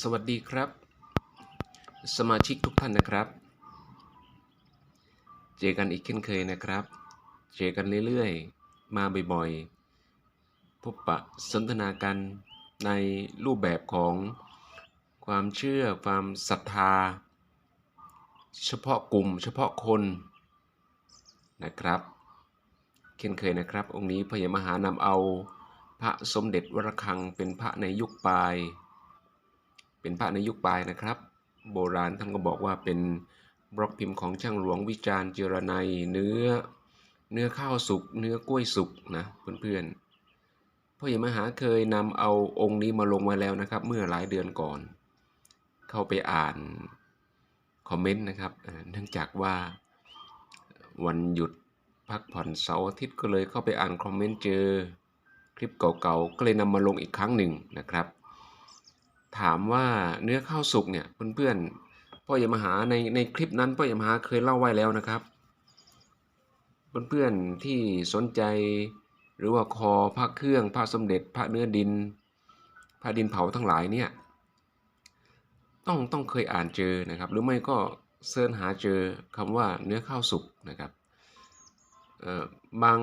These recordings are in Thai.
สวัสดีครับ สมาชิกทุกท่านนะครับ เจอกันอีกเช่นเคยนะครับ เจอกันเรื่อยๆ มาบ่อยๆ พบปะสนทนากันในรูปแบบของความเชื่อความศรัทธา เฉพาะกลุ่มเฉพาะคนนะครับเช่นเคยนะครับ องค์นี้พระยามหานำเอาพระสมเด็จวรคังเป็นพระในยุคปลาย เป็นพระในยุคปลายนะครับ โบราณท่านก็บอกว่าเป็นบล็อกพิมพ์ของช่างหลวงวิจารณ์เจรไนยเนื้อ เนื้อข้าวสุก เนื้อกล้วยสุกนะเพื่อนๆพ่อใหญ่มหาเคยนำเอาองค์นี้มาลงไว้แล้วนะครับ เมื่อหลายเดือนก่อน เข้าไปอ่านคอมเมนต์นะครับเนื่องจากว่าวันหยุดพักผ่อนเสาร์อาทิตย์ก็เลยเข้าไปอ่านคอมเมนต์เจอคลิปเก่าๆ ก็เลยนำมาลงอีกครั้งหนึ่งนะครับ ถามว่าเนื้อข้าวสุกเนี่ยเพื่อนๆพ่อใหญ่มหาในในคลิปนั้นพ่อใหญ่มหาเคยเล่าไว้แล้วนะครับ เพื่อนๆที่สนใจหรือว่าคอพระเครื่องพระสมเด็จพระเนื้อดินพระดินเผาทั้งหลายเนี่ยต้องต้องเคยอ่านเจอนะครับ หรือไม่ก็เสิร์ชหาเจอคำว่าเนื้อข้าวสุกนะครับเอ่อบาง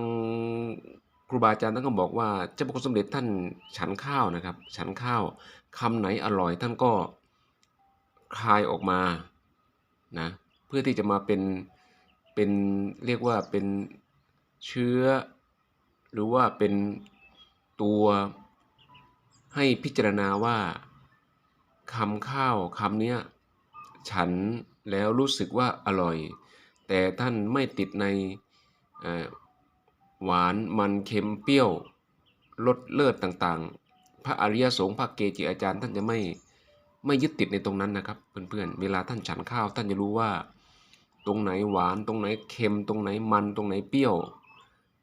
ครูบาอาจารย์ท่านก็บอกว่าเจ้าพระคุณสมเด็จท่านฉันข้าวนะครับ ฉันข้าว คำไหนอร่อย ท่านก็คลายออกมานะเพื่อที่จะมาเป็นเป็นเรียกว่าเป็นเชื้อ หรือว่าเป็นตัวให้พิจารณาว่าคำข้าวคำเนี้ยฉันแล้วรู้สึกว่าอร่อย แต่ท่านไม่ติดในหวานมันเค็มเปรี้ยวรสเลิศต่าง พระอริยสงฆ์พระเกจิอาจารย์ท่านจะไม่ไม่ยึดติดในตรงนั้นนะครับเพื่อนๆเวลาท่านฉันข้าวท่านจะรู้ว่า ตรงไหนหวาน ตรงไหนเค็ม ตรงไหนมัน ตรงไหนเปรี้ยว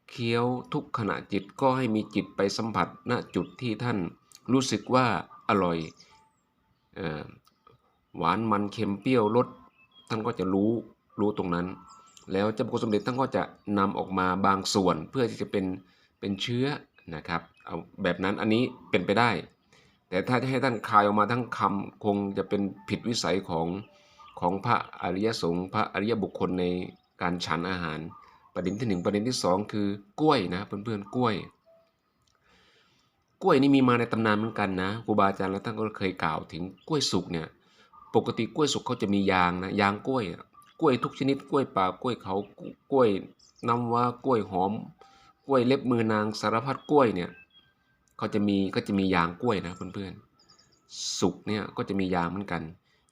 เคี้ยวทุกขณะจิตก็ให้มีจิตไปสัมผัสณจุดที่ท่านรู้สึกว่าอร่อยออหวานมันเค็มเปรี้ยวรสท่านก็จะรู้รู้ตรงนั้น แล้วเจ้าพระคุณสมเด็จท่านก็จะนำออกมาบางส่วนเพื่อที่จะเป็นเป็นเชื้อนะครับ เอาแบบนั้นอันนี้เป็นไปได้ แต่ถ้าจะให้ท่านคายออกมาทั้งคำคงจะเป็นผิดวิสัยของของพระอริยสงฆ์พระอริยบุคคลในการฉันอาหาร ประเด็นที่หนึ่งประเด็นที่สองคือกล้วยนะเพื่อนๆกล้วย กล้วยนี่มีมาในตำนานเหมือนกันนะครูบาอาจารย์แล้วท่านก็เคยกล่าวถึงกล้วยสุกเนี่ยปกติกล้วยสุกเขาจะมียางนะยางกล้วยกล้วยทุกชนิดกล้วยป่ากล้วยเขากล้วยน้ำว้ากล้วยหอม กล้วยเล็บมือนางสารพัดกล้วยเนี่ย เขาจะมีก็จะมียางกล้วยนะเพื่อนๆ สุกเนี่ยก็จะมียางเหมือนกัน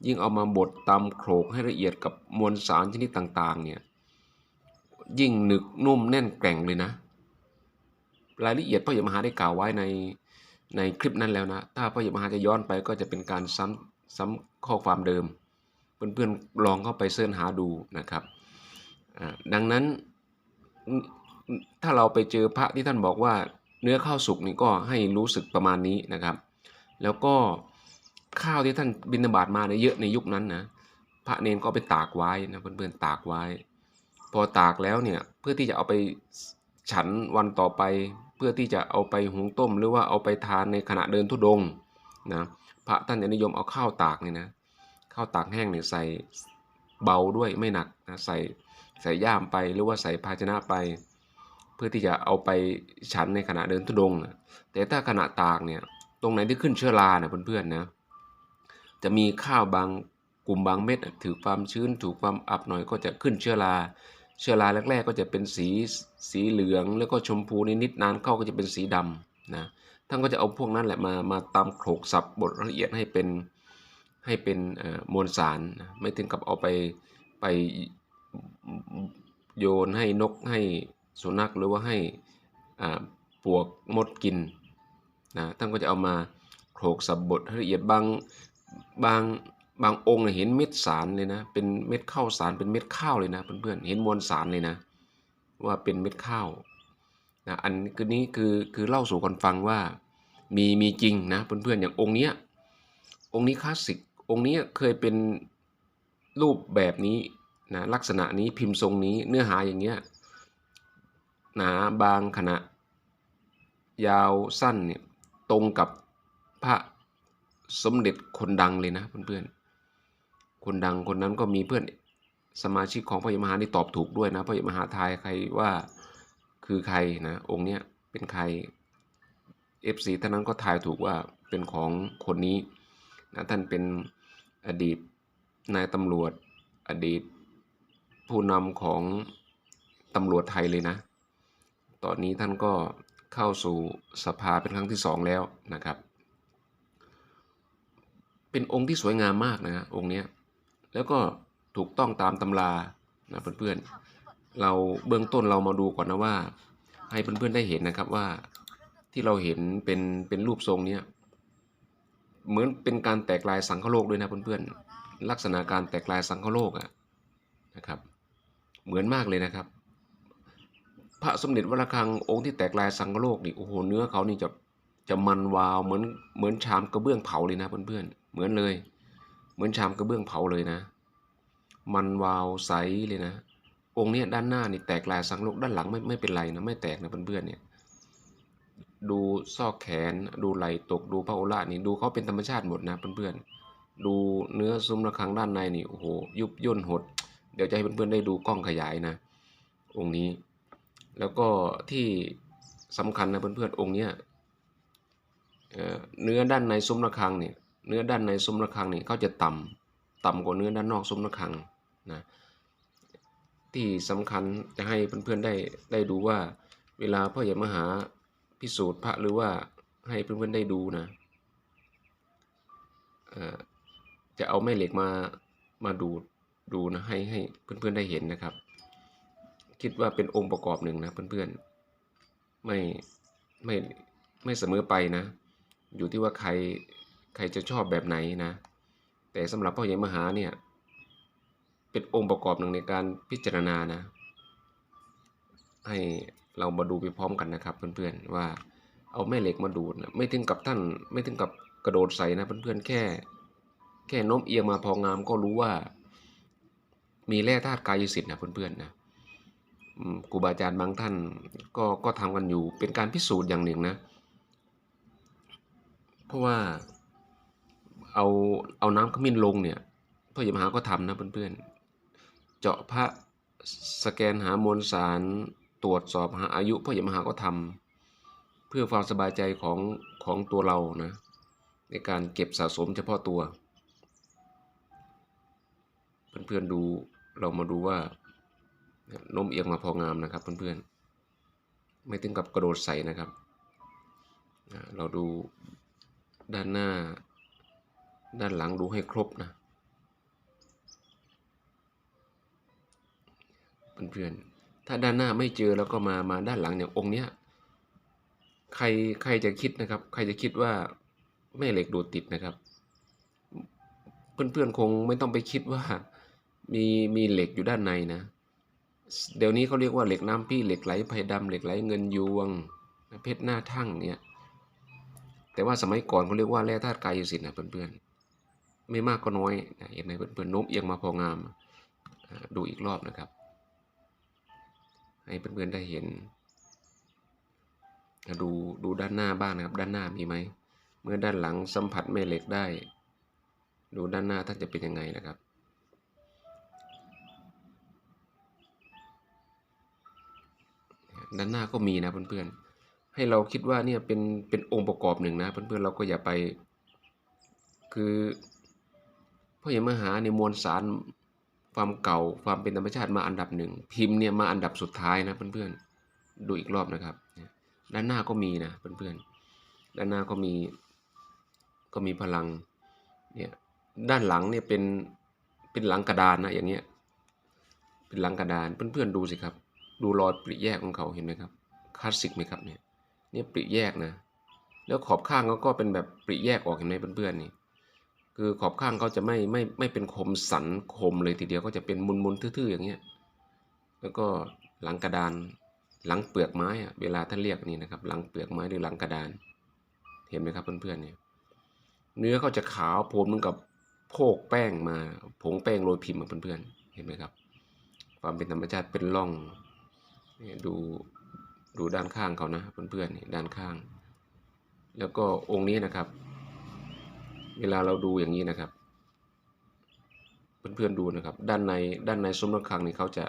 ยิ่งเอามาบดตำโขลกให้ละเอียดกับมวลสารชนิดต่างๆเนี่ยยิ่งหนึกนุ่มแน่นแกร่งเลยนะ รายละเอียดพ่อใหญ่มหาได้กล่าวไว้ในในคลิปนั้นแล้วนะ ถ้าพ่อใหญ่มหาจะย้อนไปก็จะเป็นการซ้ำซ้ำข้อความเดิม เพื่อนๆลองเข้าไปเสิร์ชหาดูนะครับดังนั้นถ้าเราไปเจอพระที่ท่านบอกว่า เนื้อข้าวสุกนี่ก็ให้รู้สึกประมาณนี้นะครับ แล้วก็ข้าวที่ท่านบิณฑบาตมาเนี่ยเยอะในยุคนั้นนะพระเนนก็ไปตากไว้นะเพื่อนๆตากไว้ พอตากแล้วเนี่ยเพื่อที่จะเอาไปฉันวันต่อไป เพื่อที่จะเอาไปหุงต้ม หรือว่าเอาไปทานในขณะเดินทุดงนะพระท่านจะนิยมเอาข้าวตากเนี่ยนะข้าวตากแห้งเนี่ยใส่เบาด้วยไม่หนักนะใส่ใส่ย่ามไปหรือว่าใส่ภาชนะไป เพื่อที่จะเอาไปฉันในขณะเดินทุดงนะแต่ถ้าขณะตากเนี่ยตรงไหนที่ขึ้นเชื้อราเนี่ยเพื่อนๆนะจะมีข้าวบางกลุ่มบางเม็ดถือความชื้นถูกความอับหน่อยก็จะขึ้นเชื้อราเชื้อราแรกๆ ก็จะเป็นสีสีเหลืองแล้วก็ชมพูนิดๆนานเข้าก็จะเป็นสีดำนะท่านก็จะเอาพวกนั้นแหละมามาตำโขลกสับบดละเอียดให้เป็นให้เป็นมวลสารนะไม่ถึงกับเอาไปไปโยนให้นกให้ สุนัขหรือว่าให้ปวกมดกินนะท่านก็จะเอามาโขลกสับบดให้ละเอียดบางบางบางองค์เห็นเม็ดสารเลยนะ เป็นเม็ดข้าวสารเป็นเม็ดข้าวเลยนะเพื่อนๆเห็นมวลสารเลยนะ ว่าเป็นเม็ดข้าวนะอันคือนี้คือคือเล่าสู่กันฟังว่ามีมีจริงนะเพื่อนๆอย่างองค์เนี้ยองค์นี้คลาสสิกองค์นี้เคยเป็นรูปแบบนี้นะลักษณะนี้พิมพ์ทรงนี้เนื้อหาอย่างเงี้ย หนาบางขณะ ยาวสั้นเนี่ยตรงกับพระสมเด็จคนดังเลยนะเพื่อนๆ คนดังคนนั้นก็มีเพื่อนสมาชิกของพระยมหานี่ตอบถูกด้วยนะพระยมหาทายใครว่าคือใครนะองค์เนี้ยเป็นใคร FC ท่านนั้นก็ทายถูกว่าเป็นของคนนี้นะท่านเป็นอดีตนายตำรวจอดีตผู้นำของตำรวจไทยเลยนะ ตอนนี้ท่านก็เข้าสู่สภาเป็นครั้งที่สองแล้วนะครับ เป็นองค์ที่สวยงามมากนะองค์นี้แล้วก็ถูกต้องตามตำรานะเพื่อนๆ เราเบื้องต้นเรามาดูก่อนนะว่า ให้เพื่อนๆได้เห็นนะครับว่าที่เราเห็นเป็นเป็นรูปทรงเนี้ยเหมือนเป็นการแตกลายสังคโลกด้วยนะเพื่อนๆลักษณะการแตกลายสังคโลกอะนะครับ เหมือนมากเลยนะครับ พระสมเด็จวระฆังองค์ที่แตกลายสังโลกนี่โอ้โหเนื้อเขานี่จะจะมันวาวเหมือนเหมือนชามกระเบื้องเผาเลยนะเพื่อนๆเหมือนเลย เหมือนชามกระเบื้องเผาเลยนะ มันวาวใสเลยนะ องค์นี้ด้านหน้านี่แตกลายสังโลกด้านหลังไม่ไม่เป็นไรนะไม่แตกนะเพื่อนๆเนี่ยดูซอกแขนดูไหล่ตกดูพระโอระนี่ดูเขาเป็นธรรมชาติหมดนะเพื่อนๆดูเนื้อซุ้มระฆังด้านในนี่โอ้โหยุบย่นหด เดี๋ยวจะให้เพื่อนๆได้ดูกล้องขยายนะ องค์นี้ แล้วก็ที่สำคัญนะเพื่อนๆองค์เนี้ยเนื้อด้านในซุ้มระฆังเนี่ยเนื้อด้านในซุ้มระฆังเนี่ยเขาจะต่ำต่ำกว่าเนื้อด้านนอกซุ้มระฆังนะที่สำคัญจะให้เพื่อนๆได้ได้ดูว่าเวลาพ่อใหญ่มหาพิสูจน์พระหรือว่าให้เพื่อนๆได้ดูนะจะเอาแม่เหล็กมามาดูดูนะให้ให้เพื่อนๆได้เห็นนะครับ คิดว่าเป็นองค์ประกอบหนึ่งนะเพื่อนๆไม่ไม่ไม่เสมอไปนะ อยู่ที่ว่าใครใครจะชอบแบบไหนนะ แต่สำหรับพ่อใหญ่มหาเนี่ย เป็นองค์ประกอบหนึ่งในการพิจารณานะ ให้เรามาดูไปพร้อมกันนะครับเพื่อนๆว่าเอาแม่เหล็กมาดูดนะไม่ถึงกับท่าน ไม่ถึงกับกระโดดใส่นะเพื่อนๆแค่ แค่โน้มเอียงมาพองามก็รู้ว่า มีแร่ธาตุกายสิทธิ์นะเพื่อนๆนะอืม ครูบาอาจารย์บางท่านก็ก็ทำกันอยู่เป็นการพิสูจน์อย่างหนึ่งนะ เพราะว่าเอาเอาน้ำขมิ้นลงเนี่ยพ่อใหญ่มหาก็ทำนะเพื่อนๆ เจาะพระสแกนหามวลสารตรวจสอบหาอายุพ่อใหญ่มหาก็ทำเพื่อความสบายใจของของตัวเรานะในการเก็บสะสมเฉพาะตัว เพื่อนๆดูเรามาดูว่า โน้มเอียงมาพองามนะครับเพื่อนๆ ไม่ถึงกับกระโดดใส่นะครับ เราดูด้านหน้า ด้านหลังดูให้ครบนะ เพื่อนๆ ถ้าด้านหน้าไม่เจอแล้วก็มามาด้านหลังอย่างองค์เนี้ยใครใครจะคิดนะครับ ใครจะคิดว่าแม่เหล็กดูดติดนะครับ เพื่อนๆคงไม่ต้องไปคิดว่ามีมีเหล็กอยู่ด้านในนะ เดี๋ยวนี้เขาเรียกว่าเหล็กน้ำพี่เหล็กไหลไผ่ดำเหล็กไหลเงินยวง เพชรหน้าทั่งเนี่ยแต่ว่าสมัยก่อนเขาเรียกว่าแร่ธาตุกายสิทธิ์นะเพื่อนๆไม่มากก็น้อยนะเห็นไหมเพื่อนๆโน้มเอียงมาพองามดูอีกรอบนะครับ ให้เพื่อนๆได้เห็นดูดูด้านหน้าบ้างนะครับ ด้านหน้ามีไหมเมื่อด้านหลังสัมผัสแม่เหล็กได้ ดูด้านหน้าท่านจะเป็นยังไงนะครับ ด้านหน้าก็มีนะเพื่อนๆ ให้เราคิดว่าเนี่ยเป็นเป็นองค์ประกอบหนึ่งนะ เพื่อนๆเราก็อย่าไป คือพ่อใหญ่มหาในมวลสารความเก่าความเป็นธรรมชาติมาอันดับหนึ่งพิมพ์เนี่ยมาอันดับสุดท้ายนะเพื่อนๆดูอีกรอบนะครับด้านหน้าก็มีนะเพื่อนๆด้านหน้าก็มีก็มีพลังเนี่ยด้านหลังเนี่ยเป็นเป็นหลังกระดานนะอย่างเงี้ยเป็นหลังกระดานเพื่อนๆดูสิครับ ดูรอยปริแยกของเขาเห็นไหมครับคลาสสิกไหมครับเนี่ยเนี่ยปริแยกนะ แล้วขอบข้างเขาก็เป็นแบบปริแยกออกเห็นไหมเพื่อนๆนี่คือขอบข้างเขาจะไม่ไม่ไม่เป็นคมสันคมเลยทีเดียวก็จะเป็นมุนๆทื่อๆอย่างเงี้ยแล้วก็หลังกระดานหลังเปลือกไม้อะเวลาท่านเรียกนี่นะครับ หลังเปลือกไม้หรือหลังกระดาน เห็นไหมครับเพื่อนๆเนี่ยเนื้อเขาจะขาวโพลนเหมือนกับโพกแป้งมาผงแป้งโรยพิมพ์อะเพื่อนๆเห็นไหมครับ ความเป็นธรรมชาติเป็นร่อง นี่ดูดูด้านข้างเขานะเพื่อนๆนี่ด้านข้าง แล้วก็องค์นี้นะครับ เวลาเราดูอย่างนี้นะครับ เพื่อนๆดูนะครับ ด้านในด้านในซุ้มระฆังนี่เขาจะ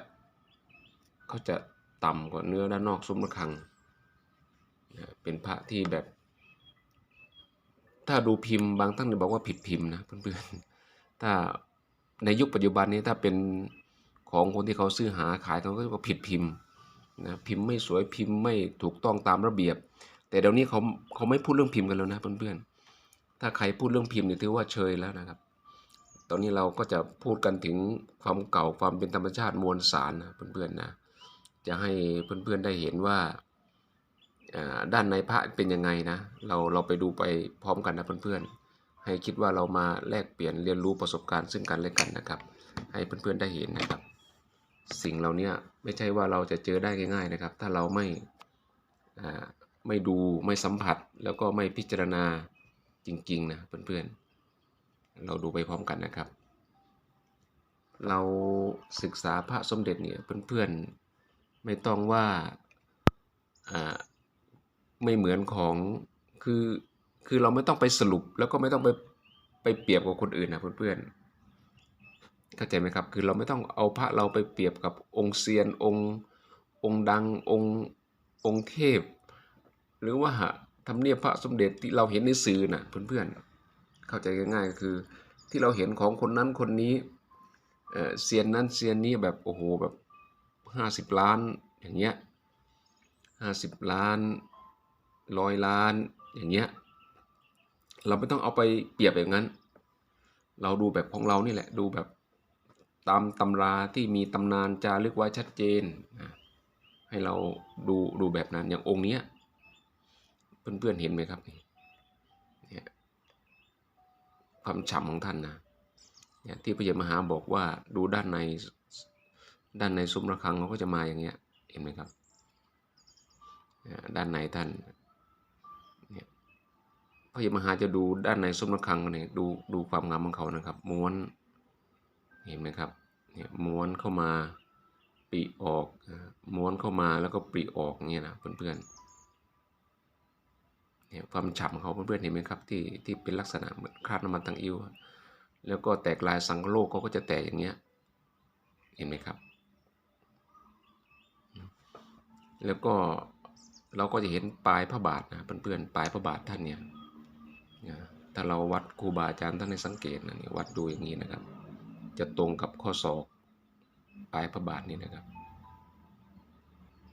เขาจะต่ำกว่าเนื้อด้านนอกซุ้มระฆังเป็นพระที่แบบ ถ้าดูพิมพ์บางท่านบอกว่าผิดพิมพ์นะเพื่อนๆถ้าในยุคปัจจุบันนี้ถ้าเป็นของคนที่เขาซื้อหาขายเขาก็เรียกผิดพิมพ์ นะพิมพ์ไม่สวยพิมพ์ไม่ถูกต้องตามระเบียบ แต่เดี๋ยวนี้เขาเขาไม่พูดเรื่องพิมพ์กันแล้วนะเพื่อนๆถ้าใครพูดเรื่องพิมพ์เนี่ยถือว่าเชยแล้วนะครับ ตอนนี้เราก็จะพูดกันถึงความเก่าความเป็นธรรมชาติมวลสารนะเพื่อนๆนะจะให้เพื่อนๆได้เห็นว่าด้านในพระเป็นยังไงนะเราเราไปดูไปพร้อมกันนะเพื่อนๆให้คิดว่าเรามาแลกเปลี่ยนเรียนรู้ประสบการณ์ซึ่งกันและกันนะครับ ให้เพื่อนๆได้เห็นนะครับ สิ่งเหล่านี้ไม่ใช่ว่าเราจะเจอได้ง่ายๆนะครับ ถ้าเราไม่อ่าไม่ดูไม่สัมผัสแล้วก็ไม่พิจารณาจริงๆนะเพื่อนๆ เราดูไปพร้อมกันนะครับ เราศึกษาพระสมเด็จเนี่ยเพื่อนๆไม่ต้องว่าอ่าไม่เหมือนของคือคือเราไม่ต้องไปสรุปแล้วก็ไม่ต้องไปไปเปรียบกับคนอื่นนะเพื่อนๆ เข้าใจไหมครับ คือเราไม่ต้องเอาพระเราไปเปรียบกับองค์เซียนองค์องค์ดังองค์องค์เทพ หรือว่าทำเนียบพระสมเด็จที่เราเห็นในสื่อน่ะเพื่อนๆ เข้าใจง่ายๆก็คือ ที่เราเห็นของคนนั้นคนนี้เออเซียนนั้นเซียนนี้แบบโอ้โหแบบห้าสิบล้านอย่างเงี้ยห้าสิบล้านร้อยล้านอย่างเงี้ยเราไม่ต้องเอาไปเปรียบอย่างนั้น เราดูแบบของเรานี่แหละดูแบบ ตามตำราที่มีตำนานจารึกไว้ชัดเจน ให้เราดูดูแบบนั้นอย่างองค์นี้เพื่อนๆเห็นไหมครับนี่เนี่ยความฉ่ำของท่านนะเนี่ยที่พระเยมหาบอกว่าดูด้านในด้านในซุ้มระฆังเขาก็จะมาอย่างเงี้ยเห็นไหมครับเนี่ยด้านในท่านเนี่ยพระเยมหาจะดูด้านในซุ้มระฆังเนี่ยดูดูความงามของเขานะครับม้วน เห็นไหมครับเนี่ยม้วนเข้ามาปริออกม้วนเข้ามาแล้วก็ปริออกเงี้ยนะเพื่อนๆเนี่ยความฉ่ำของเขาเพื่อนๆเห็นไหมครับที่ที่เป็นลักษณะเหมือนคราบน้ำมันตังอิ้วแล้วก็แตกลายสังโลกเขาก็จะแตกอย่างเงี้ยเห็นไหมครับ แล้วก็เราก็จะเห็นปลายพระบาทนะเพื่อนๆปลายพระบาทท่านเนี่ยถ้าเราวัดครูบาอาจารย์ท่านในสังเกตนะนี่วัดดูอย่างนี้นะครับ จะตรงกับข้อศอกปลายพระบาทนี่นะครับ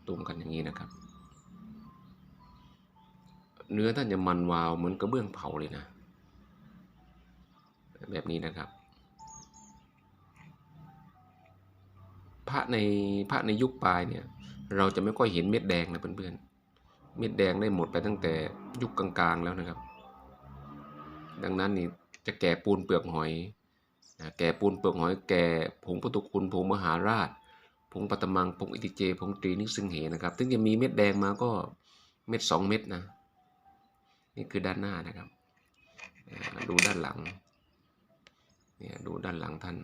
ตรงกันอย่างนี้นะครับ เนื้อท่านจะมันวาวเหมือนกระเบื้องเผาเลยนะ แบบนี้นะครับ พระในพระในยุคปลายเนี่ยเราจะไม่ค่อยเห็นเม็ดแดงนะเพื่อนๆ เม็ดแดงได้หมดไปตั้งแต่ยุคกลางๆแล้วนะครับ ดังนั้นนี่จะแก่ปูนเปลือกหอย แก่ปูนเปลือกหอยแก่ผงพุตุคุณผงมหาราช ผงปัตมังผงอิติเจผงตรีนิซึ่งเหนะครับถึงจะมีเม็ดแดงมาก็เม็ดสองเม็ดนะนี่คือด้านหน้านะครับ ดูด้านหลังเนี่ยดูด้านหลังท่าน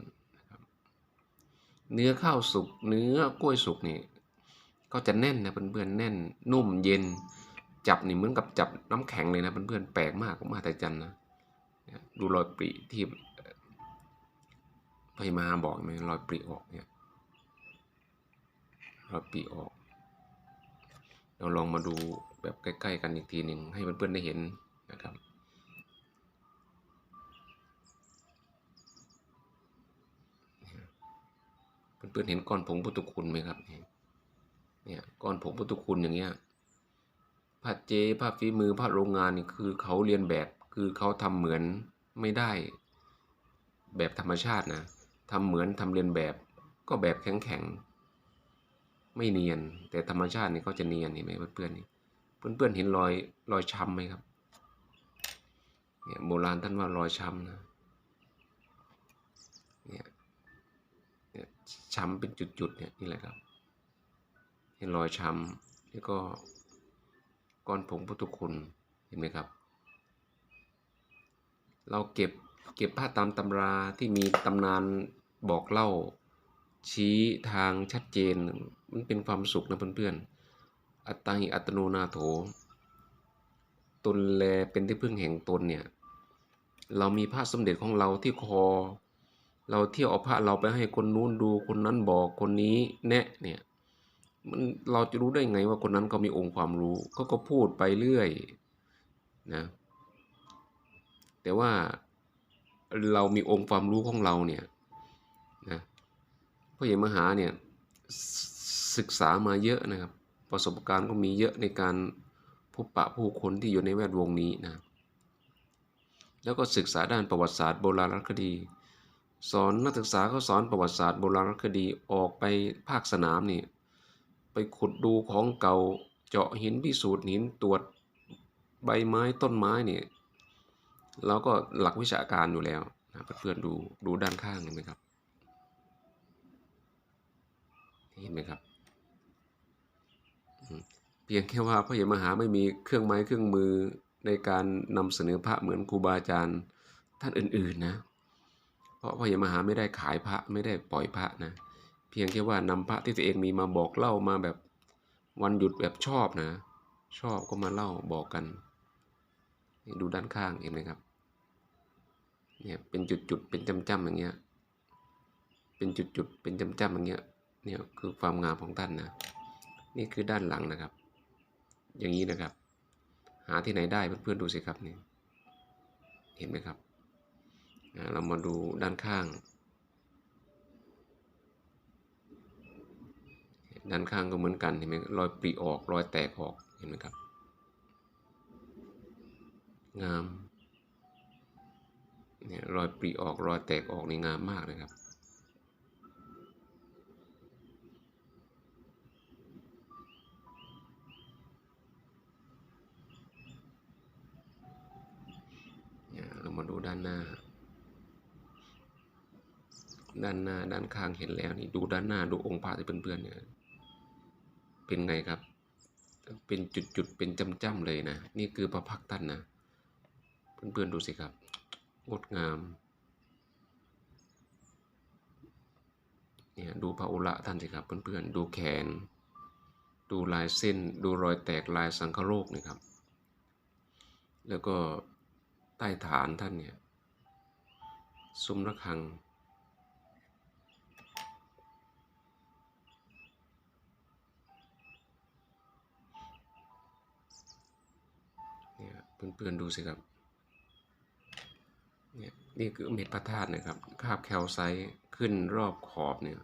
เนื้อข้าวสุกเนื้อกล้วยสุกนี่ก็จะแน่นนะเพื่อนๆแน่น นุ่มเย็น จับนี่เหมือนกับจับน้ำแข็งเลยนะเพื่อนๆแปลกมากมหัศจรรย์นะดูรอยปริที่ พยมาบอกไหมรอยปริออกเนี่ยรอยปริออก เราลองมาดูแบบใกล้ ๆ กันอีกทีหนึ่งให้เพื่อนๆได้เห็นนะครับเพื่อนๆเห็นก้อนผงพุทธคุณไหมครับเนี่ยก้อนผงพุทธคุณอย่างเงี้ยผ้าเจผ้าฝีมือผ้าโรงงานนี่คือเขาเรียนแบบคือเขาทำเหมือนไม่ได้แบบธรรมชาตินะ ทำเหมือนทำเรียนแบบก็แบบแข็งๆไม่เนียน แต่ธรรมชาตินี่เขาจะเนียนเห็นไหมเพื่อนๆนี่เพื่อนๆเห็นรอยรอยช้ำไหมครับเนี่ยโบราณท่านว่ารอยช้ำนะเนี่ยเนี่ยช้ำเป็นจุดๆเนี่ยนี่แหละครับ เห็นรอยช้ำแล้วก็ก้อนผงพุทธคุณเห็นไหมครับ เราเก็บ เก็บผ้าตามตำราที่มีตำนานบอกเล่า ชี้ทางชัดเจน มันเป็นความสุขนะเพื่อนๆ อัตตาหิอัตโนนาโถ ตนแลเป็นที่พึ่งแห่งตนเนี่ย เรามีพระสมเด็จของเราที่คอ เราเที่ยวเอาพระเราไปให้คนนู้นดูคนนั้นบอกคนนี้แนะเนี่ยมันเราจะรู้ได้ไงว่าคนนั้นเขามีองค์ความรู้เขาก็พูดไปเรื่อยนะแต่ว่า เรามีองค์ความรู้ของเราเนี่ยนะพ่อใหญ่มหาเนี่ยศึกษามาเยอะนะครับ ประสบการณ์ก็มีเยอะในการพบปะผู้คนที่อยู่ในแวดวงนี้นะแล้วก็ศึกษาด้านประวัติศาสตร์โบราณคดี สอนนักศึกษาเขาสอนประวัติศาสตร์โบราณคดีออกไปภาคสนามนี่ไปขุดดูของเก่าเจาะหินพิสูจน์หินตรวจใบไม้ต้นไม้เนี่ย เราก็หลักวิชาการอยู่แล้วนะเพื่อนๆดูดูด้านข้างเห็นไหมครับเห็นไหมครับเพียงแค่ว่าพระเยมหาไม่มีเครื่องไม้เครื่องมือในการนำเสนอพระเหมือนครูบาอาจารย์ท่านอื่นๆนะ เพราะพระเยมหาไม่ได้ขายพระไม่ได้ปล่อยพระนะ เพียงแค่ว่านำพระที่ตัวเองมีมาบอกเล่ามาแบบวันหยุดแบบชอบนะ ชอบก็มาเล่าบอกกัน ดูด้านข้างเห็นไหมครับ เนี่ยเป็นจุดๆเป็นจ้ำๆอย่างเงี้ย เป็นจุดๆเป็นจ้ำๆอย่างเงี้ย เนี่ยคือความงามของท่านนะ นี่คือด้านหลังนะครับ อย่างนี้นะครับ หาที่ไหนได้เพื่อนๆดูสิครับนี่เห็นไหมครับ เรามาดูด้านข้าง ด้านข้างก็เหมือนกันเห็นไหมรอยปริออกรอยแตกออกเห็นไหมครับ งาม เนี่ยรอยปริออกรอยแตกออกนี่งามมากเลยครับเนี่ยเรามาดูด้านหน้า ด้านหน้าด้านข้างเห็นแล้วนี่ดูด้านหน้าดูองค์พระที่เพื่อนๆเนี่ยเป็นไงครับ เป็นจุดๆเป็นจำๆเลยนะ นี่คือพระพักตร์ท่านนะ เพื่อนๆดูสิครับ ดงามเนี่ยดูพระอุระท่านสิครับเพื่อนๆดูแขน ดูลายเส้น ดูรอยแตกลายสังคโลกนี่ครับ แล้วก็ใต้ฐานท่านเนี่ยซุ้มระฆังเนี่ยเพื่อนๆดูสิครับ นี่คือเม็ดพระธาตุนะครับคาบแคลไซต์ขึ้นรอบขอบเนี่ย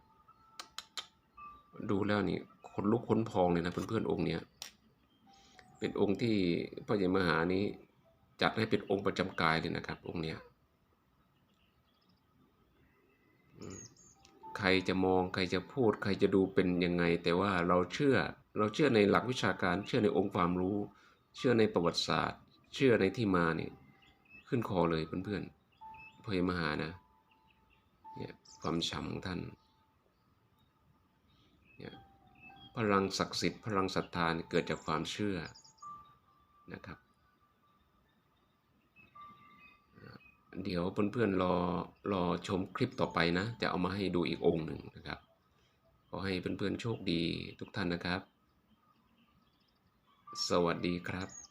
ดูแล้วนี่ขนลุกขนพองเลยนะเพื่อนๆองค์เนี้ย เป็นองค์ที่พระยมหานี้จัดให้เป็นองค์ประจำกายเลยนะครับ องค์เนี้ยใครจะมองใครจะพูด ใครจะดูเป็นยังไง แต่ว่าเราเชื่อเราเชื่อในหลักวิชาการเชื่อในองค์ความรู้ เชื่อในประวัติศาสตร์ เชื่อในที่มาเนี่ยขึ้นคอเลยเพื่อนๆ พระยมหานะเนี่ยความฉ่ำของท่านเนี่ยพลังศักดิ์สิทธิ์พลังศรัทธาเนี่ยเกิดจากความเชื่อนะครับ เดี๋ยวเพื่อนๆรอรอชมคลิปต่อไปนะ จะเอามาให้ดูอีกองค์หนึ่งนะครับ ขอให้เพื่อนๆโชคดีทุกท่านนะครับ สวัสดีครับ